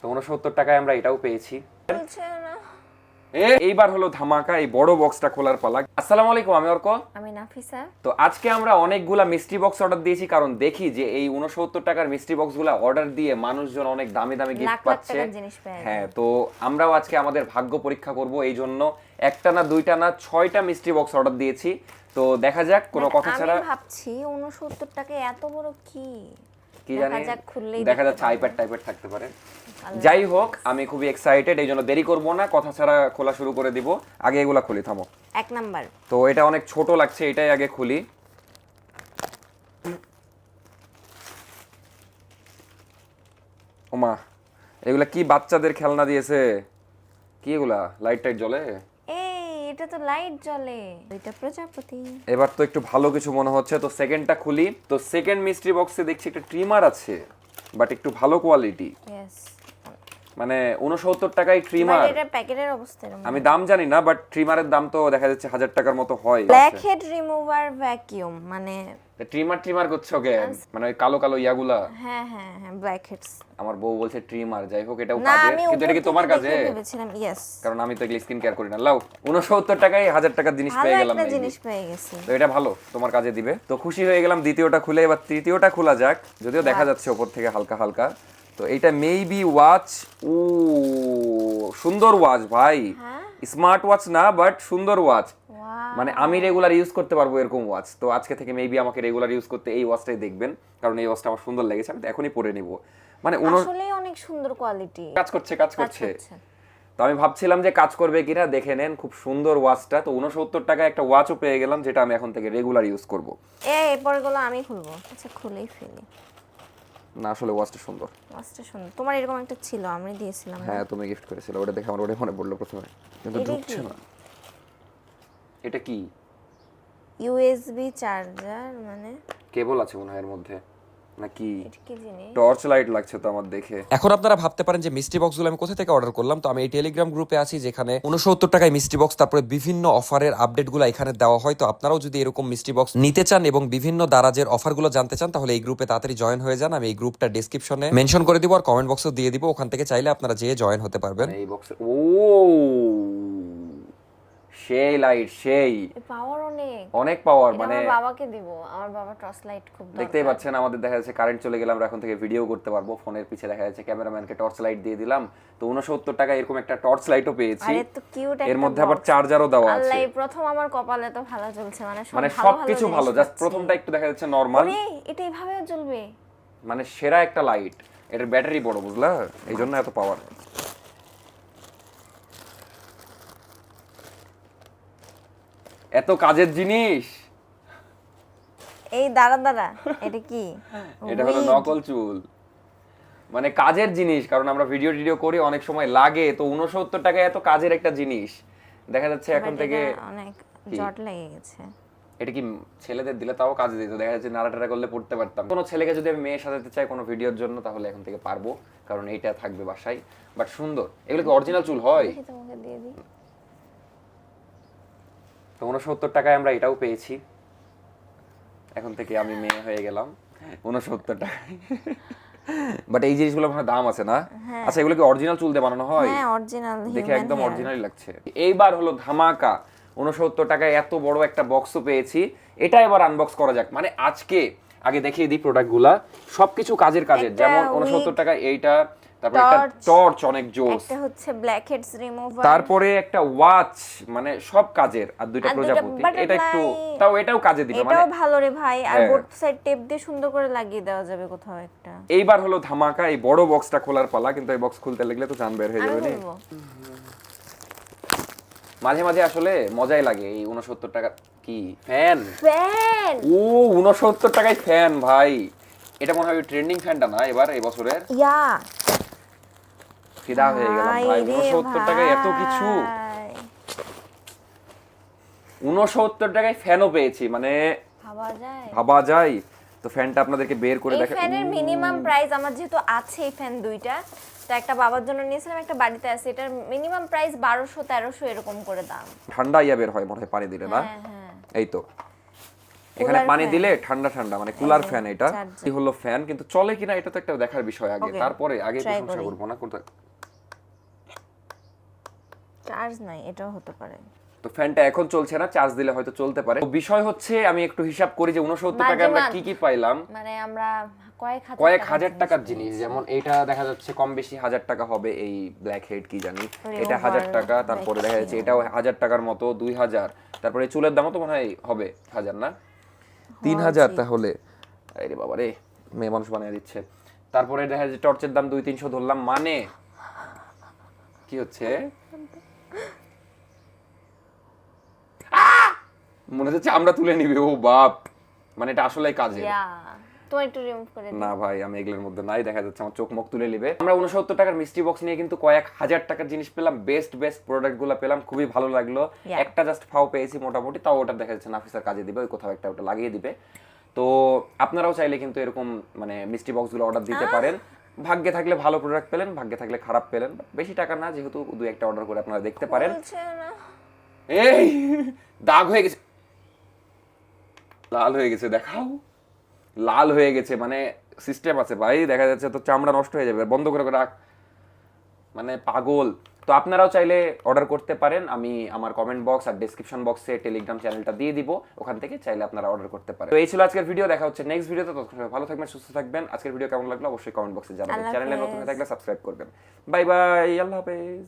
তো উনসত্তর টাকায় আমরা এটাও পেয়েছি। এইবার হলো ধামাকা এই বড় বক্সটা খোলার পালা। আসসালামু আলাইকুম আমি অর্ক। আমি নাফিসা তো আজকে আমরা অনেকগুলা মিষ্টি বক্স অর্ডার দিয়েছি কারণ দেখি যে এই উনসত্তর টাকার মিষ্টি বক্সগুলা অর্ডার দিয়ে মানুষজন অনেক দামি দামি গিফট পাচ্ছে। হ্যাঁ তো আমরাও আজকে আমাদের ভাগ্য পরীক্ষা করব এই জন্য একটা না দুইটা না ছয়টা মিষ্টি বক্স অর্ডার দিয়েছি। তো দেখা যাক কোনো কথা ছাড়া আমি ভাবছি উনসত্তর টাকা এত বড় কি? কি জানি দেখা যাচ্ছে আইপ্যাড টাইপ্যাড থাকতে পারে। যাই হোক আমি খুবই এক্সাইটেড এই জন্য দেরি করব না কথা ছাড়া খোলা শুরু করে দিব। আগে এগুলা খুলি থামো। এক নাম্বার। তো এটা অনেক ছোট লাগছে এটাই আগে খুলি। ওমা এগুলা কি বাচ্চাদের খেলনা দিয়েছে? কি এগুলা? লাইট টাইট জ্বলে? এটা তো লাইট জ্বলে। এটা প্রজাপতি। এবার তো একটু ভালো কিছু মনে হচ্ছে তো সেকেন্ডটা খুলি। তো সেকেন্ড মিস্ট্রি বক্সে দেখছি একটা ট্রিমার আছে বাট একটু ভালো কোয়ালিটি ইয়েস মানে উনসত্তর টাকায় ট্রিমার এটা প্যাকেটের অবস্থা। আমি দাম জানি না বাট ট্রিমারের দাম তো দেখা যাচ্ছে হাজার টাকার মতো হয়। ব্ল্যাক হেড রিমুভার ভ্যাকিউম মানে ট্রিমার ট্রিমার করছ কে মানে ওই কালো কালো ইয়াগুলা? হ্যাঁ হ্যাঁ হ্যাঁ ব্ল্যাক হেডস আমার বউ বলছে ট্রিমার যাই হোক এটাও আমি কিন্তু এটা কি তোমার কাজে? ভেবেছিলাম ইয়েস কারণ আমি তো এগুলো স্কিন কেয়ার করি না। লাও উনসত্তর টাকায় হাজার টাকার জিনিস পেয়ে গেলাম একটা জিনিস পেয়ে গেছি। তো এটা ভালো তোমার কাজে দিবে। তো খুশি হয়ে গেলাম দ্বিতীয়টা খুলে এবার তৃতীয়টা খোলা যাক। যদিও দেখা যাচ্ছে উপর থেকে হালকা হালকা। তো এটা মেবি ওয়াচ ও সুন্দর ওয়াচ ভাই। হ্যাঁ? স্মার্ট ওয়াচ না বাট সুন্দর ওয়াচ মানে আমি রেগুলার ইউজ করতে পারব এরকম ওয়াচ তো আজকে থেকে মেবি আমাকে রেগুলার ইউজ করতে এই ওয়াচটাই দেখবেন কারণ এই ওয়াচটা আমার সুন্দর লেগেছে আমি তো এখনই পরে নিব। মানে উনো আসলেই অনেক সুন্দর কোয়ালিটি কাজ করছে কাজ করছে। তো আমি ভাবছিলাম যে কাজ করবে কিনা দেখে নেন খুব সুন্দর ওয়াচটা তো উনসত্তর টাকায় একটা ওয়াচও পেয়ে গেলাম যেটা আমি এখন থেকে রেগুলার ইউজ করব। এরপরে গুলো আমি খুলবো। আচ্ছা খুলেই ফেলি। না আসলে ওয়াচটা সুন্দর। ওয়াচটা সুন্দর। তোমার এরকম একটা ছিল আমি দিয়েছিলাম? হ্যাঁ তুমি গিফট করেছিলে। ওটা দেখে আমার ওটাই মনে পড়ল প্রথমে। কিন্তু ঢুকছে? না। এটা কি? ইউএসবি চার্জার মানে? কেবল আছে মনে হয় এর মধ্যে। নাকি টর্চ লাইট লাগছে তো আমার দেখে। এখন আপনারা ভাবতে পারেন যে মিষ্টি বক্সগুলো আমি কোথা থেকে অর্ডার করলাম। তো আমি এই টেলিগ্রাম গ্রুপে আছি যেখানে উনসত্তর টাকায় মিষ্টি বক্স তারপরে বিভিন্ন অফারের আপডেটগুলো এখানে দেওয়া হয়। তো আপনারাও যদি এরকম মিষ্টি বক্স নিতে চান এবং বিভিন্ন দারাজের অফারগুলো জানতে চান তাহলে এই গ্রুপে তাড়াতাড়ি জয়েন হয়ে যান। আমি এই গ্রুপটা ডিসক্রিপশনে মেনশন করে দিব আর কমেন্ট বক্সও দিয়ে দিব। ওখান থেকে চাইলে আপনারা যেয়ে জয়েন হতে পারবেন। এই বক্সে ও! সেই লাইট সেই। পাওয়ার অনেক। অনেক পাওয়ার মানে আমার বাবাকে দিব। আমার বাবা টর্চ লাইট খুব দরকার। দেখতেই পাচ্ছেন আমাদের দেখা যাচ্ছে কারেন্ট চলে গেলে আমরা এখন থেকে ভিডিও করতে পারব। ফোনের পিছে দেখা যাচ্ছে ক্যামেরাম্যানকে টর্চ লাইট দিয়ে দিলাম। তো উনসত্তর টাকা এরকম একটা টর্চ লাইটও পেয়েছি। আরে তো কিউট এর মধ্যে আবার চার্জারও দেওয়া আছে। আল্লাহ প্রথম আমার কপালে তো ভালো চলছে মানে সব মানে সবকিছু ভালো জাস্ট প্রথমটা একটু দেখা যাচ্ছে নর্মাল ওরে, এটা এইভাবে জ্বলবে? মানে সেরা একটা লাইট এটার ব্যাটারি বড় বুঝলা? এই জন্য এত পাওয়ার এত কাজের জিনিস। এই দাঁড়া দাঁড়া এটা কি? এটা হলো নকল চুল। মানে কাজের জিনিস কারণ আমরা ভিডিও টিডিও করি অনেক সময় লাগে তো উনসত্তর টাকায় এত কাজের একটা জিনিস। দেখা যাচ্ছে এখন থেকে অনেক জট লেগে গেছে। এটা কি ছেলেদের দিলে তাও কাজে দিত? দেখা যাচ্ছে নাড়াটাড়া করলে পড়তে পারতাম। কোনো ছেলেকে যদি আমি মেয়ে সাজাতে চাই কোনো ভিডিওর জন্য তাহলে এখন থেকে পারব কারণ এইটা থাকবে বাসায়। বাট সুন্দর। এগুলো কি অরিজিনাল চুল হয়? তোমাকে দিয়ে দিই। তো উনসত্তর টাকায় আমরা এটাও পেয়েছি। এখন থেকে আমি মেয়ে হয়ে গেলাম। উনসত্তর টাকায়। বাট এই জিনিসগুলো মানে দাম আছে না? আচ্ছা এগুলো কি অরিজিনাল চুল দিয়ে বানানো হয়? হ্যাঁ অরিজিনাল দেখে একদম অরিজিনালই লাগছে। এইবার হলো ধামাকা। উনসত্তর টাকায় এত বড় একটা বক্সও পেয়েছি। এটা এবার আনবক্স করা যাক। মানে আজকে আগে দেখিয়ে দিই প্রোডাক্টগুলা সবকিছু কাজের কাজের। যেমন উনসত্তর টাকায় এইটা তারপর একটা টর্চ অনেক জোস একটা হচ্ছে ব্ল্যাক হেডস রিমুভার তারপরে একটা ওয়াচ মানে সব কাজের আর দুইটা প্রজাপতি। এটা একটু তাও এটাও কাজে দিবে মানে এটাও ভালো রে ভাই। আর। বোর্ড সাইড টেপ দিয়ে সুন্দর করে লাগিয়ে দেওয়া যাবে কোথাও একটা। এইবার হলো ধামাকা এই বড় বক্সটা খোলার পালা কিন্তু এই বক্স খুলতে লাগলে তো জান বের হয়ে যাবে নি। মাঝে মাঝে আসলে মজাই লাগে এই উনসত্তর টাকা কি? ফ্যান ফ্যান ও উনসত্তর টাকায় ফ্যান ভাই। এটা মনে হয় ট্রেন্ডিং ফ্যানটা না এবার এই বছরের? ইয়া ফিদা হয়ে গেলাম ভাই। উনসত্তর টাকায় এত কিছু? উনসত্তর টাকায় ফ্যানও পেয়েছি মানে ভাবা যায়। ভাবা যায়। তো ফ্যানটা আপনাদেরকে বের করে দেখা ফ্যানের মিনিমাম প্রাইস আমার যেহেতু আছে এই ফ্যান দুইটা তো একটা বাবার জন্য নিয়েছিলাম একটা বাড়িতে আছে। এটার মিনিমাম প্রাইস বারোশো তেরোশো এরকম করে দাম। ঠান্ডা ইয়া বের হয় মনে হয় পানি দিলে না? হ্যাঁ হ্যাঁ। এই তো। এখানে পানি দিলে ঠান্ডা ঠান্ডা মানে কুলার ফ্যান এটা। এই হলো ফ্যান কিন্তু চলে কিনা এটা তো একটা দেখার বিষয় আগে। তারপরে আগে প্রশংসা করি। করব না? কোথায় চার্জ নাই এটাও হতে পারে। তো ফ্যানটা এখন চলছে না চার্জ দিলে হয়তো চলতে পারে। তো বিষয় হচ্ছে আমি একটু হিসাব করি যে উনসত্তর টাকা আমরা কি কি পাইলাম। মানে আমরা কয়েক হাজার কয়েক টাকার হাজার জিনিস টাকার জিনিস যেমন এটা দেখা যাচ্ছে কম বেশি হাজার টাকা হবে এই ব্ল্যাক হেড কি জানি। এটা হাজার টাকা তারপরে দেখা যাচ্ছে এটাও হাজার টাকার মতো দুই হাজার। তারপরে চুলের দামও তো মনে হয় হবে হাজার না? তিন হাজার তাহলে। আরে বাবা রে মেয়ে মানুষ বানিয়ে দিচ্ছে। তারপরে দেখা যাচ্ছে টর্চের দাম দুই তিনশো ধরলাম মানে? কি হচ্ছে! মনে হচ্ছে আমরা তুলে নিবি ও বাপ। মানে এটা আসলে কাজে তোমার একটু রিমুভ করে। না ভাই আমি এগুলোর মধ্যে নাই দেখা যাচ্ছে আমার চোখ মুখ তুলে নিবে। আমরা উনসত্তর টাকার মিষ্টি বক্স নিয়ে কিন্তু কয়েক হাজার টাকার জিনিস পেলাম বেস্ট বেস্ট প্রোডাক্টগুলো পেলাম খুবই ভালো লাগল। একটা জাস্ট ফাও পেয়েছি মোটামুটি তাও ওটা দেখা যাচ্ছে নাফিসার কাজে দিবে ওই কোথাও একটা ওটা লাগিয়ে দিবে। তো আপনারাও চাইলে কিন্তু এরকম মানে মিষ্টি বক্সগুলো অর্ডার দিতে পারেন। ভাগ্যে থাকলে ভালো প্রোডাক্ট পেলেন ভাগ্যে থাকলে খারাপ পেলেন। বেশি টাকা না যেহেতু দু একটা অর্ডার করে আপনারা দেখতে পারেন। এই দাগ হয়ে গেছে। লাল হয়ে গেছে দেখাও। লাল হয়ে গেছে মানে সিস্টেম আছে ভাই দেখা যাচ্ছে তো চামড়া নষ্ট হয়ে যাবে বন্ধ করে রাখ। মানে পাগল। তো আপনারাও চাইলে অর্ডার করতে পারেন। আমি আমার কমেন্ট বক্স আর ডিসক্রিপশন বক্সে টেলিগ্রাম চ্যানেলটা দিয়ে দিব। ওখান থেকে চাইলে আপনারা অর্ডার করতে পারেন। তো এই ছিল আজকের ভিডিও দেখা হচ্ছে নেক্সট ভিডিওতে ততক্ষণ ভালো থাকবেন সুস্থ থাকবেন। আজকের ভিডিও কেমন লাগল? অবশ্যই কমেন্ট বক্সে জানাবেন। চ্যানেলে নতুন থাকলে সাবস্ক্রাইব করবেন। বাই বাই আল্লাহ হাফেজ।